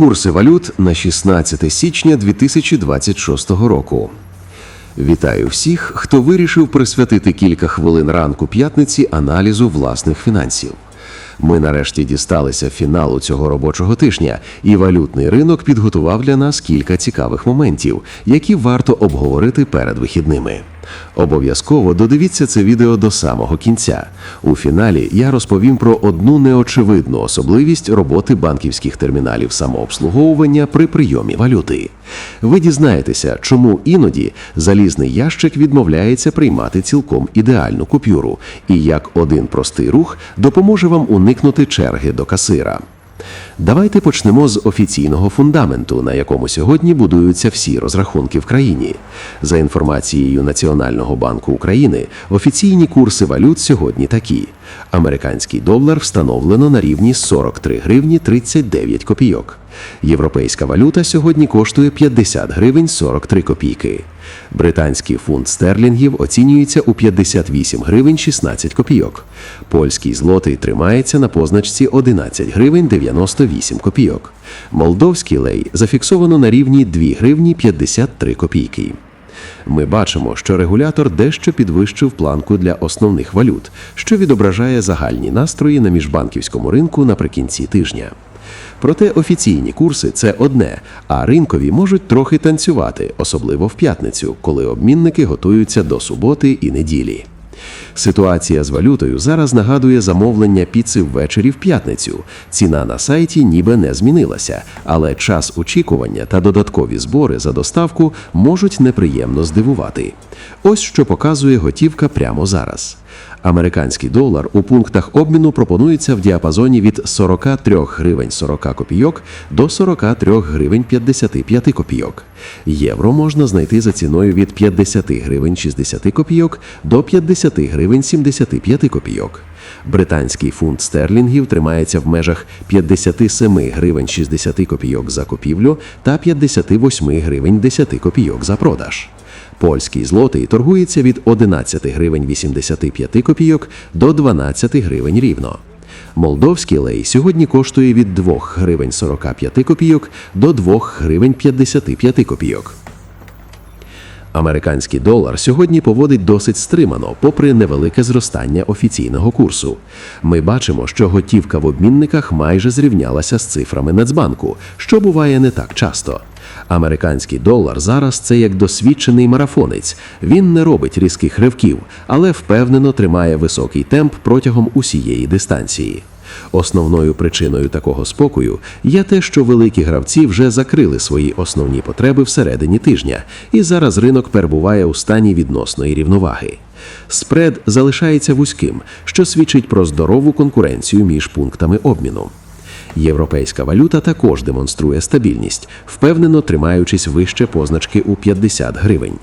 Курси валют на 16 січня 2026 року. Вітаю всіх, хто вирішив присвятити кілька хвилин ранку п'ятниці аналізу власних фінансів. Ми нарешті дісталися фіналу цього робочого тижня, і валютний ринок підготував для нас кілька цікавих моментів, які варто обговорити перед вихідними. Обов'язково додивіться це відео до самого кінця. У фіналі я розповім про одну неочевидну особливість роботи банківських терміналів самообслуговування при прийомі валюти. Ви дізнаєтеся, чому іноді залізний ящик відмовляється приймати цілком ідеальну купюру, і як один простий рух допоможе вам уникнути черги до касира. Давайте почнемо з офіційного фундаменту, на якому сьогодні будуються всі розрахунки в країні. За інформацією Національного банку України, офіційні курси валют сьогодні такі: американський долар встановлено на рівні 43 гривні 39 копійок. Європейська валюта сьогодні коштує 50 гривень 43 копійки. Британський фунт стерлінгів оцінюється у 58 гривень 16 копійок. Польський злотий тримається на позначці 11 гривень 98 копійок. Молдовський лей зафіксовано на рівні 2 гривні 53 копійки. Ми бачимо, що регулятор дещо підвищив планку для основних валют, що відображає загальні настрої на міжбанківському ринку наприкінці тижня. Проте офіційні курси це одне, а ринкові можуть трохи танцювати, особливо в п'ятницю, коли обмінники готуються до суботи і неділі. Ситуація з валютою зараз нагадує замовлення піци ввечері в п'ятницю. Ціна на сайті ніби не змінилася, але час очікування та додаткові збори за доставку можуть неприємно здивувати. Ось що показує готівка прямо зараз. Американський долар у пунктах обміну пропонується в діапазоні від 43 гривень 40 копійок до 43 гривень 55 копійок. Євро можна знайти за ціною від 50 гривень 60 копійок до 50 гривень 75 копійок. Британський фунт стерлінгів тримається в межах 57 гривень 60 копійок за купівлю та 58 гривень 10 копійок за продаж. Польський злотий торгується від 11 гривень 85 копійок до 12 гривень рівно. Молдовський лей сьогодні коштує від 2 гривень 45 копійок до 2 гривень 55 копійок. Американський долар сьогодні поводить досить стримано, попри невелике зростання офіційного курсу. Ми бачимо, що готівка в обмінниках майже зрівнялася з цифрами Нацбанку, що буває не так часто. Американський долар зараз це як досвідчений марафонець. Він не робить різких ривків, але впевнено тримає високий темп протягом усієї дистанції. Основною причиною такого спокою є те, що великі гравці вже закрили свої основні потреби всередині тижня, і зараз ринок перебуває у стані відносної рівноваги. Спред залишається вузьким, що свідчить про здорову конкуренцію між пунктами обміну. Європейська валюта також демонструє стабільність, впевнено тримаючись вище позначки у 50 гривень.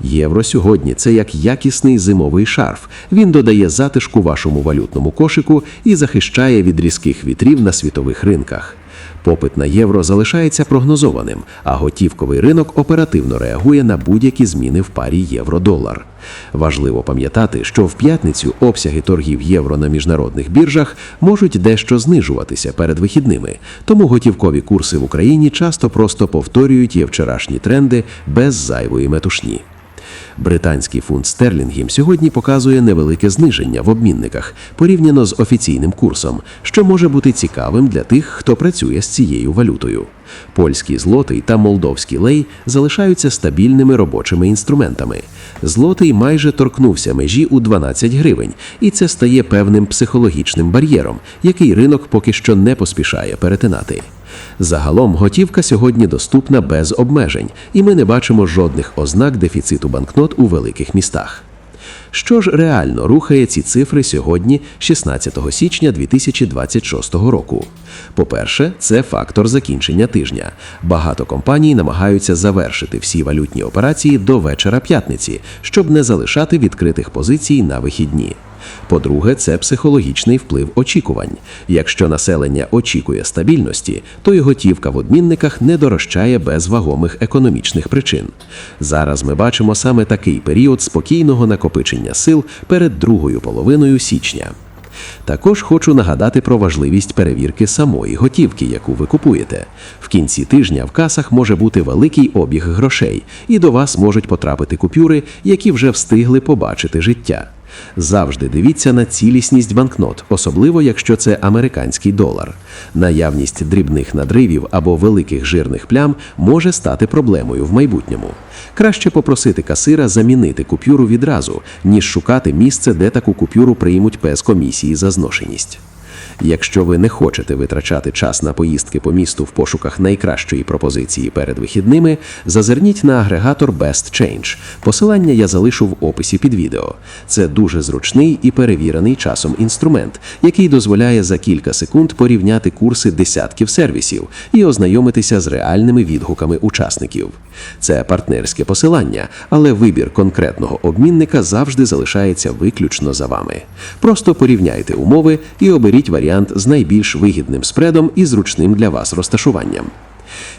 Євро сьогодні це як якісний зимовий шарф. Він додає затишку вашому валютному кошику і захищає від різких вітрів на світових ринках. Попит на євро залишається прогнозованим, а готівковий ринок оперативно реагує на будь-які зміни в парі євро-долар. Важливо пам'ятати, що в п'ятницю обсяги торгів євро на міжнародних біржах можуть дещо знижуватися перед вихідними, тому готівкові курси в Україні часто просто повторюють є вчорашні тренди без зайвої метушні. Британський фунт стерлінгів сьогодні показує невелике зниження в обмінниках порівняно з офіційним курсом, що може бути цікавим для тих, хто працює з цією валютою. Польський злотий та молдовський лей залишаються стабільними робочими інструментами. Злотий майже торкнувся межі у 12 гривень, і це стає певним психологічним бар'єром, який ринок поки що не поспішає перетинати. Загалом готівка сьогодні доступна без обмежень, і ми не бачимо жодних ознак дефіциту банкнот у великих містах. Що ж реально рухає ці цифри сьогодні, 16 січня 2026 року? По-перше, це фактор закінчення тижня. Багато компаній намагаються завершити всі валютні операції до вечора п'ятниці, щоб не залишати відкритих позицій на вихідні. По-друге, це психологічний вплив очікувань. Якщо населення очікує стабільності, то й готівка в обмінниках не дорожчає без вагомих економічних причин. Зараз ми бачимо саме такий період спокійного накопичення сил перед другою половиною січня. Також хочу нагадати про важливість перевірки самої готівки, яку ви купуєте. В кінці тижня в касах може бути великий обіг грошей, і до вас можуть потрапити купюри, які вже встигли побачити життя. Завжди дивіться на цілісність банкнот, особливо якщо це американський долар. Наявність дрібних надривів або великих жирних плям може стати проблемою в майбутньому. Краще попросити касира замінити купюру відразу, ніж шукати місце, де таку купюру приймуть без комісії за зношеність. Якщо ви не хочете витрачати час на поїздки по місту в пошуках найкращої пропозиції перед вихідними, зазирніть на агрегатор Best Change. Посилання я залишу в описі під відео. Це дуже зручний і перевірений часом інструмент, який дозволяє за кілька секунд порівняти курси десятків сервісів і ознайомитися з реальними відгуками учасників. Це партнерське посилання, але вибір конкретного обмінника завжди залишається виключно за вами. Просто порівняйте умови і оберіть варіант з найбільш вигідним спредом і зручним для вас розташуванням.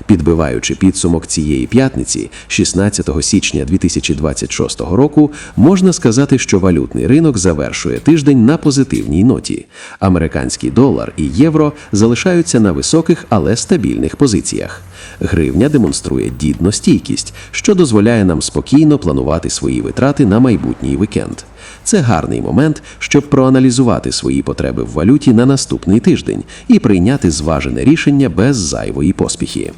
Підбиваючи підсумок цієї п'ятниці, 16 січня 2026 року, можна сказати, що валютний ринок завершує тиждень на позитивній ноті. Американський долар і євро залишаються на високих, але стабільних позиціях. Гривня демонструє дідну стійкість, що дозволяє нам спокійно планувати свої витрати на майбутній вікенд. Це гарний момент, щоб проаналізувати свої потреби в валюті на наступний тиждень і прийняти зважене рішення без зайвої поспіхи.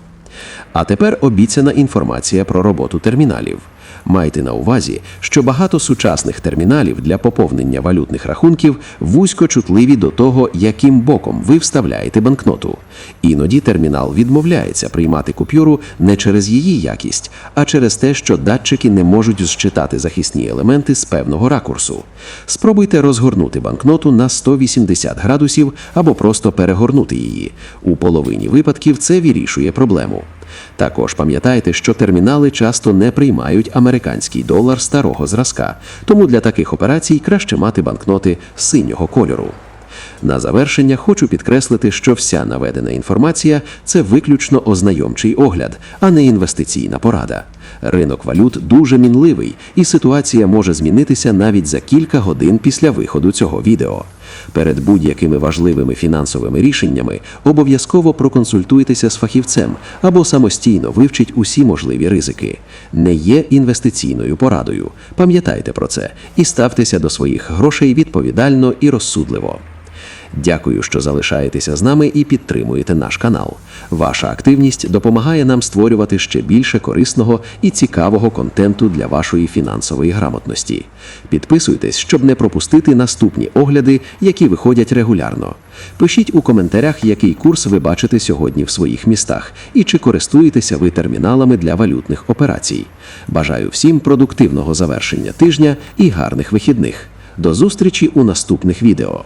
А тепер обіцяна інформація про роботу терміналів. Майте на увазі, що багато сучасних терміналів для поповнення валютних рахунків вузько чутливі до того, яким боком ви вставляєте банкноту. Іноді термінал відмовляється приймати купюру не через її якість, а через те, що датчики не можуть зчитати захисні елементи з певного ракурсу. Спробуйте розгорнути банкноту на 180 градусів або просто перегорнути її. У половині випадків це вирішує проблему. Також пам'ятайте, що термінали часто не приймають американський долар старого зразка, тому для таких операцій краще мати банкноти синього кольору. На завершення хочу підкреслити, що вся наведена інформація це виключно ознайомчий огляд, а не інвестиційна порада. Ринок валют дуже мінливий, і ситуація може змінитися навіть за кілька годин після виходу цього відео. Перед будь-якими важливими фінансовими рішеннями обов'язково проконсультуйтеся з фахівцем або самостійно вивчіть усі можливі ризики. Не є інвестиційною порадою. Пам'ятайте про це і ставтеся до своїх грошей відповідально і розсудливо. Дякую, що залишаєтеся з нами і підтримуєте наш канал. Ваша активність допомагає нам створювати ще більше корисного і цікавого контенту для вашої фінансової грамотності. Підписуйтесь, щоб не пропустити наступні огляди, які виходять регулярно. Пишіть у коментарях, який курс ви бачите сьогодні в своїх містах і чи користуєтеся ви терміналами для валютних операцій. Бажаю всім продуктивного завершення тижня і гарних вихідних. До зустрічі у наступних відео.